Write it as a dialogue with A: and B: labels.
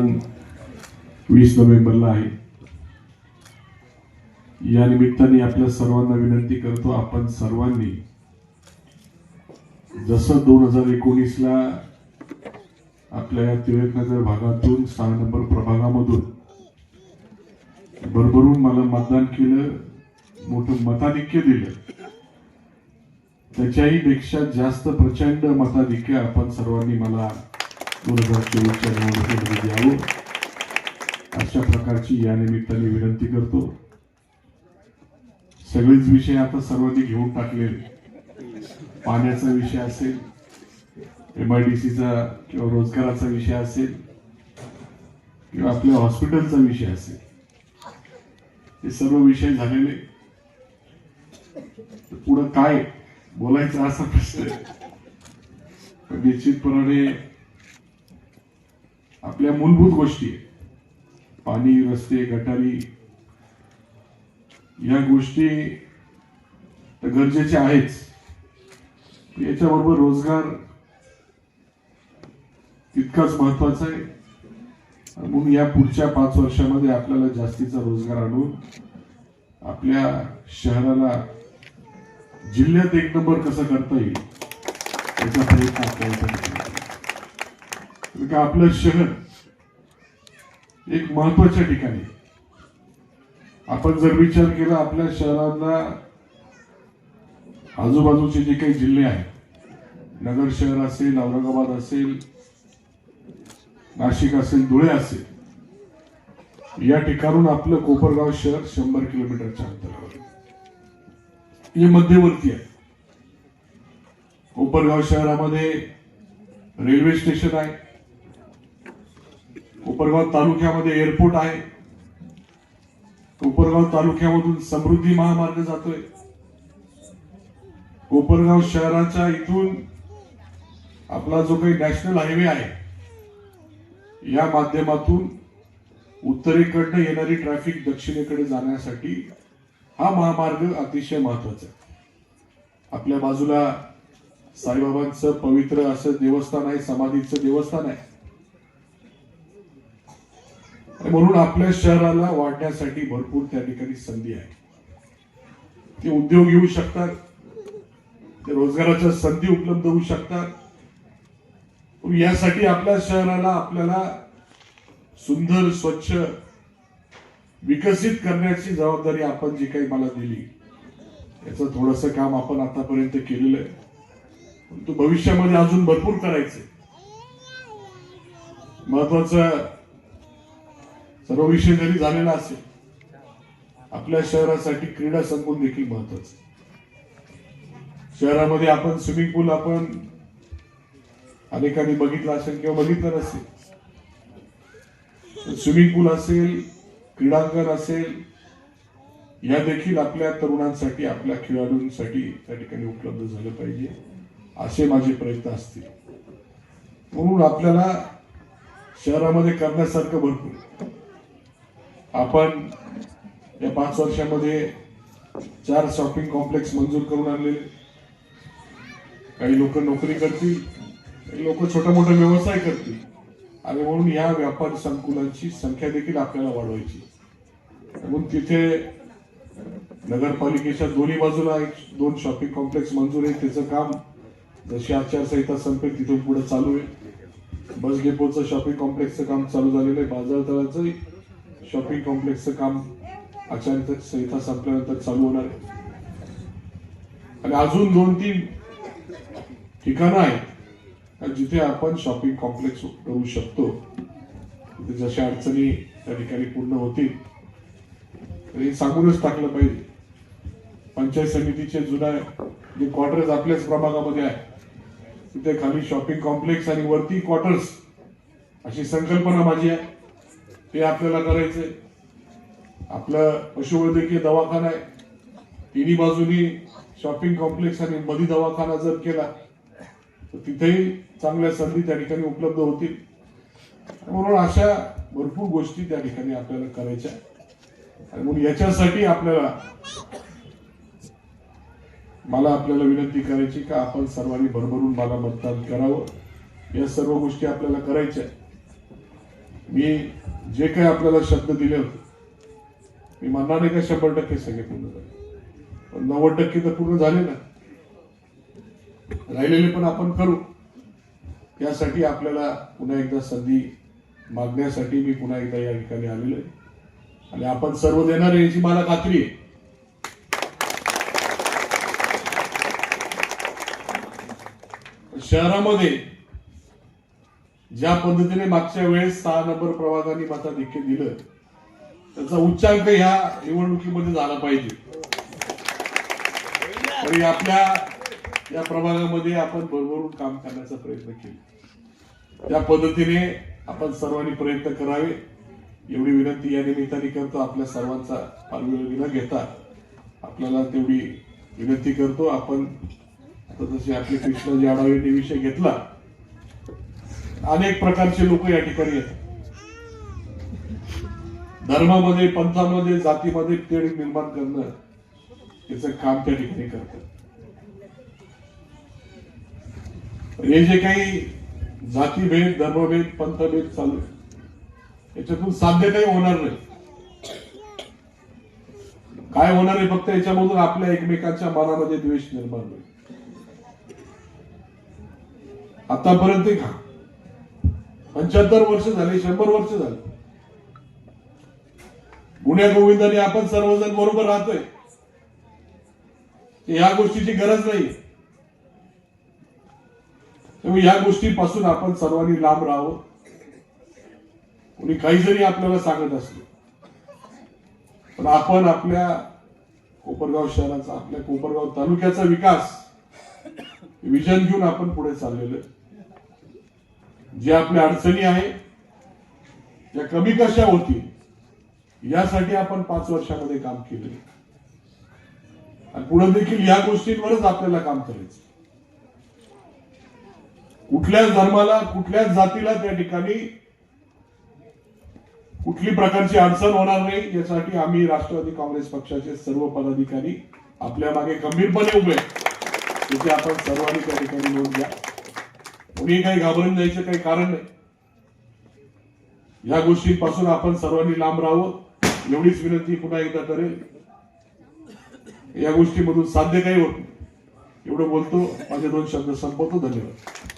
A: वीस नोव्हेंबरला आहे. या निमित्ताने आपल्या सर्वांना विनंती करतो आपण सर्वांनी जसं दोन हजार एकोणीसला आपल्या या टिळकनगर भागातून सहा नंबर प्रभागामधून भरभरून मला मतदान केलं मोठं मताधिक्य दिलं. त्याच्याही पेक्षा जास्त प्रचंड मताधिक्य आपण सर्वांनी मला दोन हजार निवडणुकीमध्ये द्यावं. अशा प्रकारची या निमित्ताने विनंती करतो. सगळेच विषय आता सर्वांनी घेऊन टाकलेले. पाण्याचा विषय असेल एम आय डी सीचा किंवा रोजगाराचा विषय असेल किंवा आपल्या हॉस्पिटलचा विषय असेल. हे सर्व विषय झालेले. पुढं काय बोलायचं असा प्रश्न आहे. पण निश्चितपणाने आपल्या मूलभूत गोष्टी आहेत. पाणी रस्ते गटारी. या गोष्टी तर गरजेच्या आहेच. याच्याबरोबर रोजगार तितकाच महत्त्वाचा आहे. म्हणून या पुढच्या पाच वर्षामध्ये आपल्याला जास्तीचा रोजगार आणून आपल्या शहराला जिल्ह्यात एक नंबर कसं करता येईल याचा प्रयत्न आपल्याला का आपलं शहर एक महत्त्वाच्या ठिकाणी आपण जर विचार केला आपल्या शहराला आजूबाजूचे जे काही जिल्हे आहेत नगर शहर असेल औरंगाबाद असेल नाशिक असेल धुळे असेल या ठिकाणून आपलं कोपरगाव शहर शंभर किलोमीटरच्या अंतरावर हे मध्यवर्ती आहे. कोपरगाव शहरामध्ये रेल्वे स्टेशन आहे. उपरगाव तालुक्यामध्ये एअरपोर्ट आहे. कोपरगाव तालुक्यामधून समृद्धी महामार्ग जातोय. कोपरगाव शहराच्या इथून आपला जो काही नॅशनल हायवे आहे या माध्यमातून उत्तरेकडनं येणारी ट्रॅफिक दक्षिणेकडे जाण्यासाठी हा महामार्ग अतिशय महत्त्वाचा आहे. आपल्या बाजूला साईबाबांचं पवित्र असं देवस्थान आहे समाधीचं देवस्थान आहे. म्हणून आपल्या शहराला वाढण्यासाठी भरपूर त्या ठिकाणी संधी आहे. ते उद्योग येऊ शकतात. ते रोजगाराच्या संधी उपलब्ध होऊ शकतात. यासाठी आपल्या शहराला आपल्याला सुंदर स्वच्छ विकसित करण्याची जबाबदारी आपण जी काही मला दिली याचं थोडस काम आपण आतापर्यंत केलेलं आहे. परंतु भविष्यामध्ये अजून भरपूर करायचंय. महत्वाचं सर्व विषय जरी झालेला असेल आपल्या शहरासाठी क्रीडा संकुल देखील महत्वाचं शहरामध्ये आपण स्विमिंग पूल आपण अनेकांनी बघितलं असेल किंवा बघितलं नसेल स्विमिंग पूल असेल क्रीडांगण असेल या देखील आपल्या तरुणांसाठी आपल्या खेळाडूंसाठी त्या ठिकाणी उपलब्ध झालं पाहिजे असे माझे प्रयत्न असतील. म्हणून आपल्याला शहरामध्ये करण्यासारखं भरपूर. आपण या पाच वर्षामध्ये चार शॉपिंग कॉम्प्लेक्स मंजूर करून आणलेले. काही लोक नोकरी करतील काही लोक छोटा मोठा व्यवसाय करतील. आणि म्हणून या व्यापार संकुलांची संख्या देखील आपल्याला वाढवायची. म्हणून तिथे नगरपालिकेच्या दोन्ही बाजूला एक दोन शॉपिंग कॉम्प्लेक्स मंजूर आहे. त्याचं काम जशी आचारसंहिता संपेल तिथून पुढे चालू आहे. बस डेपोचं शॉपिंग कॉम्प्लेक्सचं काम चालू झालेलं आहे. बाजार तळाचं शॉपिंग कॉम्प्लेक्सचं काम आचारसंहिता संपल्यानंतर चालू होणार आहे. आणि अजून दोन तीन ठिकाणं आहेत. जिथे आपण शॉपिंग कॉम्प्लेक्स करू शकतो. जशा अडचणी त्या ठिकाणी पूर्ण होतील. तर हे सांगूनच टाकलं पाहिजे. पंचायत समितीचे जुना जे क्वार्टर्स आपल्याच प्रभागामध्ये आहे तिथे खाली शॉपिंग कॉम्प्लेक्स आणि वरती क्वार्टर्स अशी संकल्पना माझी आहे. ते आपल्याला करायचंय. आपलं पशुवैद्यकीय दवाखाना आहे. तिन्ही बाजूनी शॉपिंग कॉम्प्लेक्स आणि मधी दवाखाना जर केला तर तिथेही चांगल्या संधी त्या ठिकाणी उपलब्ध होतील. म्हणून अशा भरपूर गोष्टी त्या ठिकाणी आपल्याला करायच्या आणि म्हणून याच्यासाठी आपल्याला मला आपल्याला विनंती करायची का आपण सर्वांनी भरभरून मला मतदान करावं. या सर्व गोष्टी आपल्याला करायच्या मी जे काही आपल्याला शब्द दिले होते मी म्हणणार नाही का शंभर टक्के सगळे पूर्ण झाले पण नव्वद टक्के तर पूर्ण झाले ना. राहिलेले पण आपण करू. यासाठी आपल्याला पुन्हा एकदा संधी मागण्यासाठी मी पुन्हा एकदा या ठिकाणी आलेलो आहे. आणि आपण सर्व देणार आहे याची मला खात्री आहे. शहरामध्ये ज्या पद्धतीने मागच्या वेळेस सहा नंबर प्रवासाने माझा देखील दिलं त्याचा उच्चांक ह्या निवडणुकीमध्ये झाला पाहिजे. तरी आपल्या या प्रभागामध्ये आपण भरभरून काम करण्याचा प्रयत्न केला. त्या पद्धतीने आपण सर्वांनी प्रयत्न करावे. एवढी विनंती या निमित्ताने करतो. आपल्या सर्वांचा फार वेळ न घेता आपल्याला तेवढी विनंती करतो. आपण आता जसे आपले कृष्णाजी आढावेंनी विषय घेतला अनेक प्रकारचे लोक या ठिकाणी येतात. धर्मामध्ये पंथामध्ये जातीमध्ये तेढ निर्माण करणं त्याचं काम त्या ठिकाणी करतात. हे जे काही जातीभेद धर्मभेद पंथभेद चालू याच्यातून साध्य काही होणार नाही. काय होणार आहे फक्त याच्यामधून आपल्या एकमेकांच्या मनामध्ये द्वेष निर्माण होईल. आतापर्यंत का पंच्याहत्तर वर्ष झाले शंभर वर्ष झाले. गुण्या गोविंदाने आपण सर्वजण बरोबर राहतोय. या गोष्टीची गरज नाही. त्यामुळे या गोष्टीपासून आपण सर्वांनी लांब राहावं. कोणी काही जरी आपल्याला सांगत असले पण आपण आपल्या कोपरगाव शहराचा आपल्या कोपरगाव तालुक्याचा विकास विजन घेऊन आपण पुढे चाललेलो आहे. जे आपल्या अडचणी आहे त्या कमी कशा होतील यासाठी आपण पाच वर्षामध्ये काम केले आणि पुढे देखील या गोष्टींवरच आपल्याला काम करायचं कुठल्याच धर्माला कुठल्याच जातीला त्या ठिकाणी कुठली प्रकारची अडचण होणार नाही यासाठी आम्ही राष्ट्रवादी काँग्रेस पक्षाचे सर्व पदाधिकारी आपल्या मागे गंभीरपणे उभे आहेत. तिथे आपण सर्वांनी त्या ठिकाणी नोंद घ्या. कुणी काही घाबरून जायचं काही कारण नाही. या गोष्टींपासून आपण सर्वांनी लांब राहावं. एवढीच विनंती पुन्हा एकदा करेल. या गोष्टीमधून साध्य काही होत नाही. एवढं बोलतो. माझे दोन शब्द संपवतो. धन्यवाद.